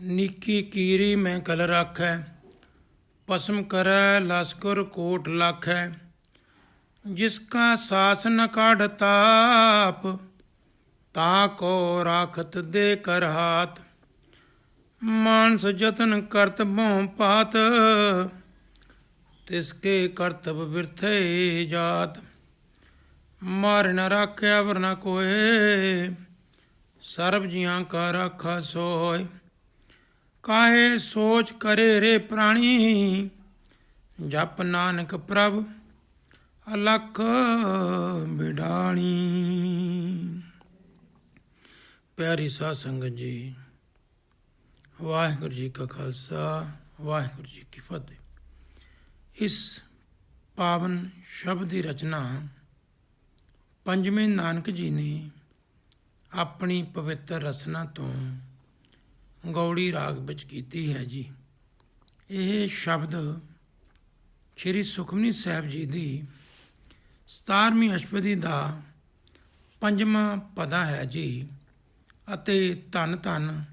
ਨੀਕੀ ਕੀਰੀ ਮੈਂ ਕਲ ਰਾਖੈ ਪਸਮ ਕਰੈ ਲਸਕਰ ਕੋਟ ਲਾਖੈ। ਜਿਸ ਕਾ ਸਾਸ ਕਾਢ ਤਾਪ, ਤਾ ਕੋ ਰਾਖਤ ਦੇ ਕਰ ਹਾਥ। ਮਾਨਸ ਜਤਨ ਕਰਤ ਬਹੁ ਪਾਤ, ਤਿਸ ਕੇ ਕਰਤਬ ਬਿਰਥੇ ਜਾਤ। ਮਾਰ ਨ ਰਾਖਿਆ ਵਰ ਨ ਕੋਏ, ਸਰਬ ਜੀਆਂ ਕਾ ਰਾਖਾ ਸੋਏ। ਕਾਹੇ ਸੋਚ ਕਰੇ ਰੇ ਪ੍ਰਾਣੀ? ਜਪ ਨਾਨਕ ਪ੍ਰਭ, ਅਲਖ ਬਿਡਾਣੀ। ਪਿਆਰੀ ਸਾਧ ਸੰਗਤ ਜੀ, ਵਾਹਿਗੁਰੂ ਜੀ ਕਾ ਖਾਲਸਾ, ਵਾਹਿਗੁਰੂ ਜੀ ਕੀ ਫਤਿਹ। ਇਸ ਪਾਵਨ ਸ਼ਬਦ ਦੀ ਰਚਨਾ ਪੰਜਵੇਂ ਨਾਨਕ ਜੀ ਨੇ ਆਪਣੀ ਪਵਿੱਤਰ ਰਚਨਾ ਤੋਂ ਗੌੜੀ ਰਾਗ ਵਿੱਚ ਕੀਤੀ ਹੈ ਜੀ। ਇਹ ਸ਼ਬਦ ਸ਼੍ਰੀ ਸੁਖਮਨੀ ਸਾਹਿਬ ਜੀ ਦੀ 17ਵੀਂ ਅਸ਼ਟਪਦੀ ਦਾ ਪੰਜਵਾਂ ਪਦਾ ਹੈ ਜੀ ਅਤੇ ਧੰਨ ਧੰਨ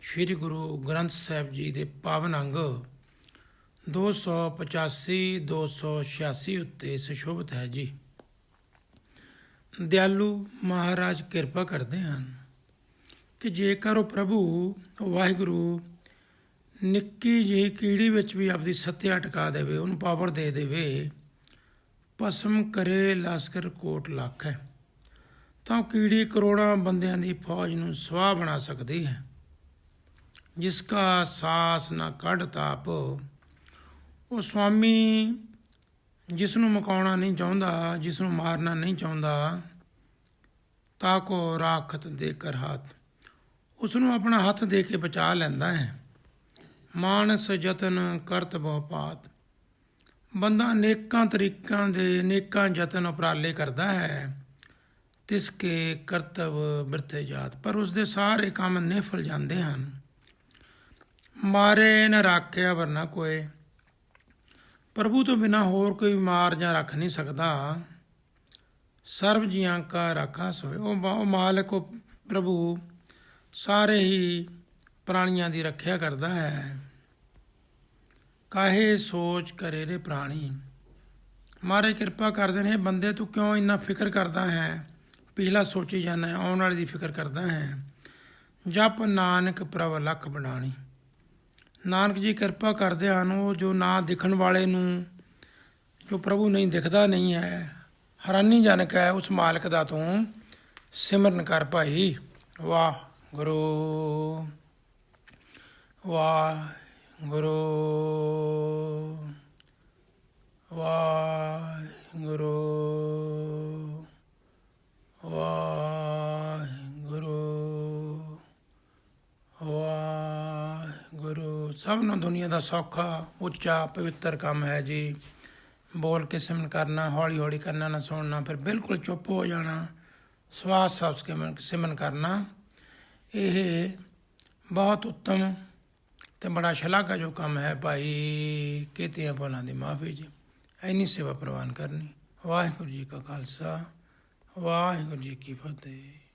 ਸ਼੍ਰੀ ਗੁਰੂ ਗ੍ਰੰਥ ਸਾਹਿਬ ਜੀ ਦੇ ਪਾਵਨ ਅੰਗ 285 286 ਉੱਤੇ ਸੁਸ਼ੋਭਿਤ ਹੈ ਜੀ। ਦਿਆਲੂ ਮਹਾਰਾਜ ਕਿਰਪਾ ਕਰਦੇ ਹਨ। ਕਿ ਜੇਕਰ ਉਹ ਪ੍ਰਭੂ ਵਾਹਿਗੁਰੂ, ਨਿੱਕੀ ਜਿਹੀ ਕੀੜੀ ਵਿੱਚ ਵੀ ਆਪਦੀ ਸੱਤਿਆ ਟਿਕਾ ਦੇਵੇ, ਉਹਨੂੰ ਪਾਵਰ ਦੇ ਦੇਵੇ ਪਸਮ ਕਰੇ ਲਸਕਰ ਕੋਟ ਲੱਖ। ਹੈ ਤਾਂ ਉਹ ਕੀੜੀ ਕਰੋੜਾਂ ਬੰਦਿਆਂ ਦੀ ਫੌਜ ਨੂੰ ਸਵਾਹ ਬਣਾ ਸਕਦੀ ਹੈ। ਜਿਸ ਕਾ ਸਾਸ ਨਾ ਕੱਢ ਤਾਪ, ਉਹ ਸੁਆਮੀ ਜਿਸ ਨੂੰ ਮਕਾਉਣਾ ਨਹੀਂ ਚਾਹੁੰਦਾ, ਜਿਸ ਨੂੰ ਮਾਰਨਾ ਨਹੀਂ ਚਾਹੁੰਦਾ, ਤਾ ਕੋ ਰਾਖਤ ਦੇ ਕਰ ਹੱਥ। ਉਸ ਨੂੰ ਆਪਣਾ ਹੱਥ ਦੇ ਕੇ ਬਚਾ ਲੈਂਦਾ ਹੈ। ਮਾਨਸ ਯਤਨ ਕਰਤ ਬਹੁ ਪਾਤ ਬੰਦਾ ਅਨੇਕਾਂ ਤਰੀਕਾਂ ਦੇ ਅਨੇਕਾਂ ਯਤਨ ਉਪਰਾਲੇ ਕਰਦਾ ਹੈ। ਤਿਸ ਕੇ ਕਰਤਵ ਬਿਰਥੇ ਜਾਤ। ਪਰ ਉਸ ਦੇ ਸਾਰੇ ਕੰਮ ਨਿਫਲ ਜਾਂਦੇ ਹਨ। ਮਾਰੇ ਨ ਰਾਖਿਆ ਵਰਨਾ ਕੋਏ। ਪ੍ਰਭੂ ਤੋਂ ਬਿਨਾ ਹੋਰ ਕੋਈ ਮਾਰ ਜਾਂ ਰੱਖ ਨਹੀਂ ਸਕਦਾ। ਸਰਬ ਜੀਆਂ ਕਾ ਰਾਖਾ ਸੋਏ। ਉਹ ਉਹ ਮਾਲਕ, ਉਹ ਪ੍ਰਭੂ ਸਾਰੇ ਹੀ ਪ੍ਰਾਣੀਆਂ ਦੀ ਰੱਖਿਆ ਕਰਦਾ ਹੈ। ਕਾਹੇ ਸੋਚ ਕਰੇ ਰੇ ਪ੍ਰਾਣੀ? ਮਾਰੇ ਕਿਰਪਾ ਕਰਦੇ ਨੇ, ਬੰਦੇ ਤੂੰ ਕਿਉਂ ਇੰਨਾ ਫਿਕਰ ਕਰਦਾ ਹੈ? ਪਿਛਲਾ ਸੋਚੀ ਜਾਂਦਾ ਹੈ, ਆਉਣ ਵਾਲੇ ਦੀ ਫਿਕਰ ਕਰਦਾ ਹੈ। ਜਪ ਨਾਨਕ ਪ੍ਰਭ ਲਖ ਬਣਾਣੀ। ਨਾਨਕ ਜੀ ਕਿਰਪਾ ਕਰਦੇ ਹਨ, ਉਹ ਜੋ ਨਾ ਦਿਖਣ ਵਾਲੇ ਨੂੰ, ਜੋ ਪ੍ਰਭੂ ਨਹੀਂ ਦਿਖਦਾ ਨਹੀਂ ਹੈ। ਹੈਰਾਨੀ ਹੈ, ਉਸ ਮਾਲਕ ਦਾ ਤੂੰ ਸਿਮਰਨ ਕਰ ਭਾਈ। ਵਾਹ। ਗੁਰੂ ਵਾਹ ਗੁਰੂ ਵਾਹ ਗੁਰੂ ਵਾਹ ਗੁਰੂ ਵਾਹਿਗੁਰੂ। ਸਭ ਨੂੰ ਦੁਨੀਆ ਦਾ ਸੌਖਾ, ਉੱਚਾ, ਪਵਿੱਤਰ ਕੰਮ ਹੈ ਜੀ। ਬੋਲ ਕੇ ਸਿਮਰਨ ਕਰਨਾ, ਹੌਲੀ ਹੌਲੀ ਕਰਨਾ, ਨਾ ਸੁਣਨਾ, ਫਿਰ ਬਿਲਕੁਲ ਚੁੱਪ ਹੋ ਜਾਣਾ। ਸਵਾਸ ਸਾਫ਼ ਸਿਮਰਨ ਸਿਮਰਨ ਕਰਨਾ। ਇਹ ਬਹੁਤ ਉੱਤਮ ਤੇ ਬੜਾ ਸ਼ਲਾਘਾ ਜੋ ਕੰਮ ਹੈ ਭਾਈ, ਕੀਤੀਆਂ ਭੁੱਲਾਂ ਦੀ ਮਾਫੀ ਜੀ। ਐਨੀ ਸੇਵਾ ਪ੍ਰਵਾਨ ਕਰਨੀ। ਵਾਹਿਗੁਰੂ ਜੀ ਕਾ ਖਾਲਸਾ, ਵਾਹਿਗੁਰੂ ਜੀ ਕੀ ਫਤਿਹ।